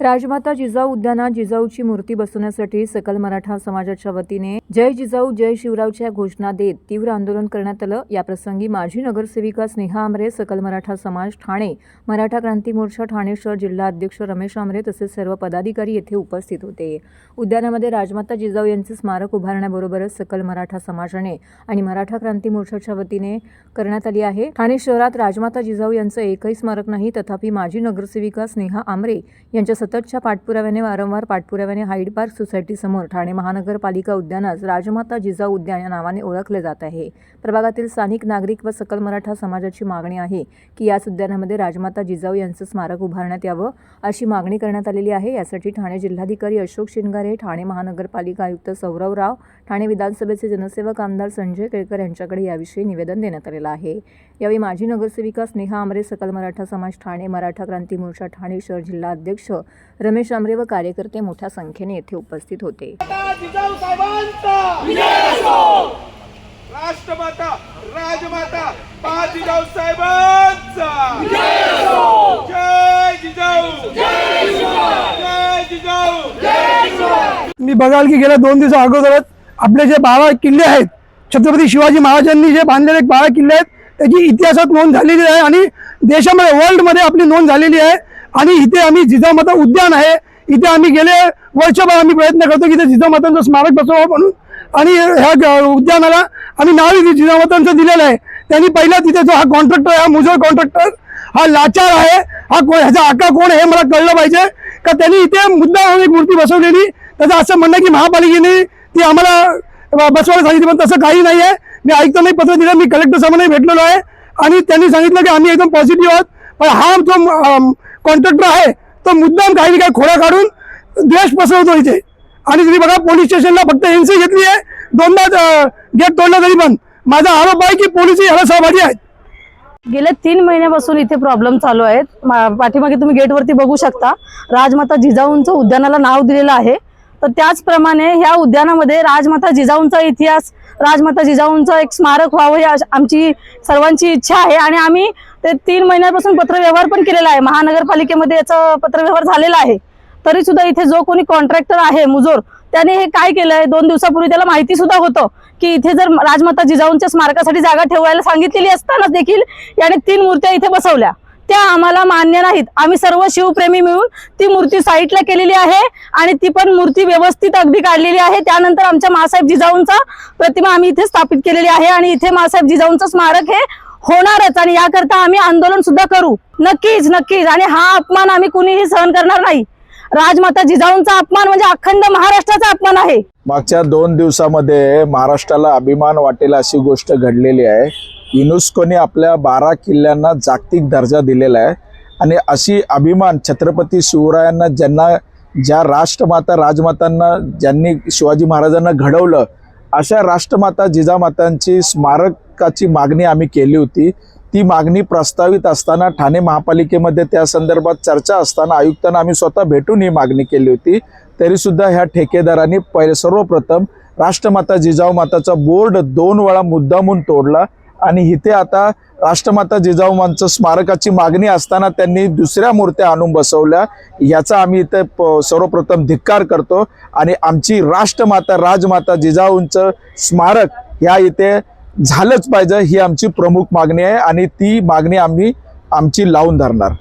राजमाता जिजाऊ उद्यानात जिजाऊची मूर्ती बसवण्यासाठी सकल मराठा समाजाच्या वतीने जय जिजाऊ जय शिवरावच्या घोषणा देत तीव्र आंदोलन करण्यात आलं. याप्रसंगी माजी नगरसेविका स्नेहा आमरे सकल मराठा समाज ठाणे मराठा क्रांती मोर्चा ठाणे शहर जिल्हा अध्यक्ष रमेश आमरे तसेच सर्व पदाधिकारी येथे उपस्थित होते. उद्यानामध्ये राजमाता जिजाऊ यांचे स्मारक उभारण्याबरोबरच सकल मराठा समाजाने आणि मराठा क्रांती मोर्चाच्या वतीने करण्यात आली आहे. ठाणे शहरात राजमाता जिजाऊ यांचं एकही स्मारक नाही तथापि माजी नगरसेविका स्नेहा आमरे यांच्या सततच्या पाठपुराव्याने वारंवार पाठपुराव्याने हाईड पार्क सोसायटीसमोर ठाणे महानगरपालिका उद्यानास राजमाता जिजाऊ उद्यान या नावाने ओळखले जात आहे. प्रभागातील स्थानिक नागरिक व सकल मराठा समाजाची मागणी आहे की याच उद्यानामध्ये राजमाता जिजाऊ यांचं स्मारक उभारण्यात यावं अशी मागणी करण्यात आलेली आहे. यासाठी ठाणे जिल्हाधिकारी अशोक शिंगारे ठाणे महानगरपालिका आयुक्त सौरव राव ठाणे विधानसभेचे जनसेवक आमदार संजय केळकर यांच्याकडे याविषयी निवेदन देण्यात आलेलं आहे. यावेळी माजी नगरसेविका स्नेहा आमरे सकल मराठा समाज ठाणे मराठा क्रांती मोर्चा ठाणे शहर जिल्हा अध्यक्ष रमेश आमरे व कार्यकर्ते मोठ्या संख्येने येथे उपस्थित होते. साहेबांचा! राष्ट्रमाता राजमाता पा जिजाऊ साहेबांचा! जय जिजाऊ! जय जिजाऊ! मी बघाल की गेल्या दोन दिवसा अगोदरच आपले जे बारा किल्ले आहेत छत्रपती शिवाजी महाराजांनी जे बांधलेले बारा किल्ले आहेत त्याची इतिहासात नोंद झालेली आहे आणि देशामध्ये वर्ल्डमध्ये आपली नोंद झालेली आहे. आणि इथे आम्ही जिजामाता उद्यान आहे. इथे आम्ही गेले वर्षभर आम्ही प्रयत्न करतो की इथे जिजामातांचं स्मारक बसवावं म्हणून. आणि ह्या उद्यानाला आम्ही नाव जिजामातांचं दिलेलं आहे. त्यांनी पहिला तिथे जो हा कॉन्ट्रॅक्टर आहे हा मुजोर कॉन्ट्रॅक्टर हा लाचार आहे. हा कोण ह्याचा आका कोण हे मला कळलं पाहिजे. का त्यांनी इथे मुद्दा एक मूर्ती बसवलेली. त्याचं असं म्हणणं की महापालिकेने ती आम्हाला बसवायला सांगितली पण तसं काही नाही आहे मी ऐकतो नाही पत्र दिलं मी कलेक्टर साहेबांनाही भेटलेलो आहे. आणि त्यांनी सांगितलं की आम्ही एकदम पॉझिटिव्ह आहोत. पण हा जो कॉन्ट्रॅक्टर आहे तो मुद्दाम काही ना काही खोड्या काढून द्वेष पसरवतो इथे. आणि तुम्ही बघा पोलीस स्टेशनला फक्त एनसी घेतली आहे दोनदा गेट तोडला तरी पण. माझा आरोप आहे की पोलीस याला सहभागी आहेत. गेल्या तीन महिन्यापासून इथे प्रॉब्लेम चालू आहेत. मा- पाठीमागे तुम्ही गेटवरती बघू शकता. राजमाता जिजाऊंचं उद्यानाला नाव दिलेलं आहे. तर त्याचप्रमाणे ह्या उद्यानामध्ये राजमाता जिजाऊंचा इतिहास राजमाता जिजाऊंचं एक स्मारक व्हावं ही आमची सर्वांची इच्छा आहे. आणि आम्ही ते तीन महिन्यापासून पत्रव्यवहार पण केलेला आहे. महानगरपालिकेमध्ये याचा पत्रव्यवहार झालेला आहे. तरी सुद्धा इथे जो कोणी कॉन्ट्रॅक्टर आहे मुजोर त्याने हे काय केलंय? दोन दिवसापूर्वी त्याला माहिती सुद्धा होतं की इथे जर राजमाता जिजाऊंच्या स्मारकासाठी जागा ठेवायला सांगितलेली असताना देखील याने तीन मूर्त्या इथे बसवल्या. त्या आम्हाला मान्य नाहीत. आम्ही सर्व शिवप्रेमी मिळून ती मूर्ती साईटला केलेली आहे आणि ती पण मूर्ती व्यवस्थित अगदी काढलेली आहे. त्यानंतर आमच्या मासाहेब जिजाऊंचा प्रतिमा आम्ही इथे स्थापित केलेली आहे आणि इथे मासाहेब जिजाऊंचं स्मारक हे होणारच आणि याकरता आम्ही आंदोलन सुद्धा करू. नक्कीच नक्कीच. आणि हा अपमान आम्ही कुणीही सहन करणार नाही. राजमाता जिजाऊंचा अपमान म्हणजे अखंड महाराष्ट्राचा अपमान आहे. मागच्या दोन दिवसामध्ये महाराष्ट्राला अभिमान वाटेल अशी गोष्ट घडलेली आहे. युनेस्कोने आपल्या बारा किल्ल्यांना जागतिक दर्जा दिलेला आहे. आणि अशी अभिमान छत्रपती शिवरायांना ज्यांना ज्या राष्ट्रमाता राजमातांना ज्यांनी शिवाजी महाराजांना घडवलं अशा राष्ट्रमाता जिजामातांची स्मारक हक्काची मागणी आम्ही केली होती. ती मागणी प्रस्तावित असताना ठाणे महापालिकेमध्ये त्या संदर्भात चर्चा असताना आयुक्तांना आम्ही स्वतः भेटून ही मागणी केली होती. तरीसुद्धा ह्या ठेकेदारांनी पहिले सर्वप्रथम राष्ट्रमाता जिजाऊ माताचा बोर्ड दोन वेळा मुद्दामून तोडला आणि इथे आता राष्ट्रमाता जिजाऊमांचं स्मारकाची मागणी असताना त्यांनी दुसऱ्या मूर्त्या आणून बसवल्या. याचा आम्ही इथे प- सर्वप्रथम धिक्कार करतो. आणि आमची राष्ट्रमाता राजमाता जिजाऊंचं स्मारक ह्या इथे झालंच पाहिजे ही आमची प्रमुख मागणी आहे आणि ती मागणी आम्ही आमची लावून धरणार.